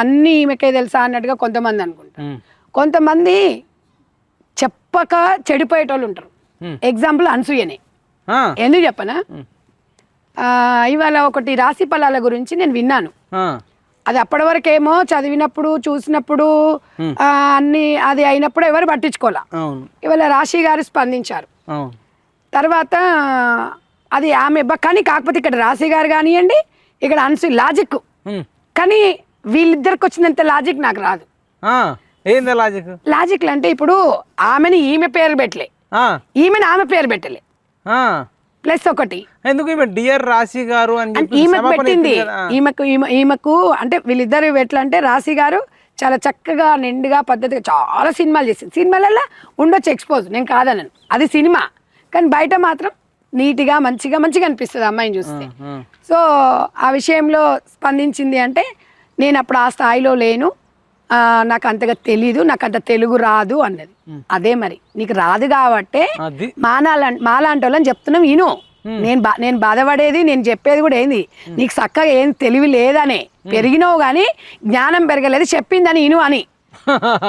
అన్ని ఈమెకే తెలుసా అన్నట్టుగా కొంతమంది అనుకుంటారు కొంతమంది చెప్పక చెడిపోయేటోళ్ళు ఉంటారు. ఎగ్జాంపుల్ అనసూయనే. ఎందుకు చెప్పనా? ఇవాళ ఒకటి రాశి ఫలాల గురించి నేను విన్నాను. అది అప్పటి వరకేమో చదివినప్పుడు చూసినప్పుడు అన్ని అది అయినప్పుడు ఎవరు పట్టించుకోవాలా? అవును. ఇవాళ రాశి గారు స్పందించారు. తర్వాత అది ఆమె కానీ కాకపోతే ఇక్కడ రాశి గారు కానివ్వండి ఇక్కడ అన్సు లాజిక్ కానీ వీళ్ళిద్దరికి వచ్చినంత లాజిక్ నాకు రాదు. ఏంది లాజిక్ లాజిక్ అంటే ఇప్పుడు ఆమెని ఈమె పేరు పెట్టలే. ఈమెని ఆమె పేరు పెట్టలే. ప్లస్ ఒకటి. ఎందుకు ఈమె డియర్ రాశి గారు అని క్షమాపణ పెట్టింది. ఈమెకు ఈమె ఈమెకు అంటే వీళ్ళిద్దరు ఎట్లా అంటే రాశి గారు చాలా చక్కగా నిండుగా పద్ధతిగా చాలా సినిమాలు చేసింది. సినిమాలలో ఉండొచ్చు ఎక్స్పోజ్ నేను కాదనను. అది సినిమా. కానీ బయట మాత్రం నీట్గా మంచిగా మంచిగా అనిపిస్తుంది అమ్మాయిని చూస్తే. సో ఆ విషయంలో స్పందించింది అంటే నేను అప్పుడు ఆ స్థాయిలో లేను. నాకు అంతగా తెలీదు నాకు అంత తెలుగు రాదు అన్నది. అదే మరి. నీకు రాదు కాబట్టే మానాల మాలాంటి వాళ్ళని చెప్తున్నాం విను. నేను బా నేను బాధపడేది నేను చెప్పేది కూడా ఏంది? నీకు చక్కగా ఏం తెలివి లేదనే. పెరిగినావు కానీ జ్ఞానం పెరగలేదు చెప్పిందని ఇను అని.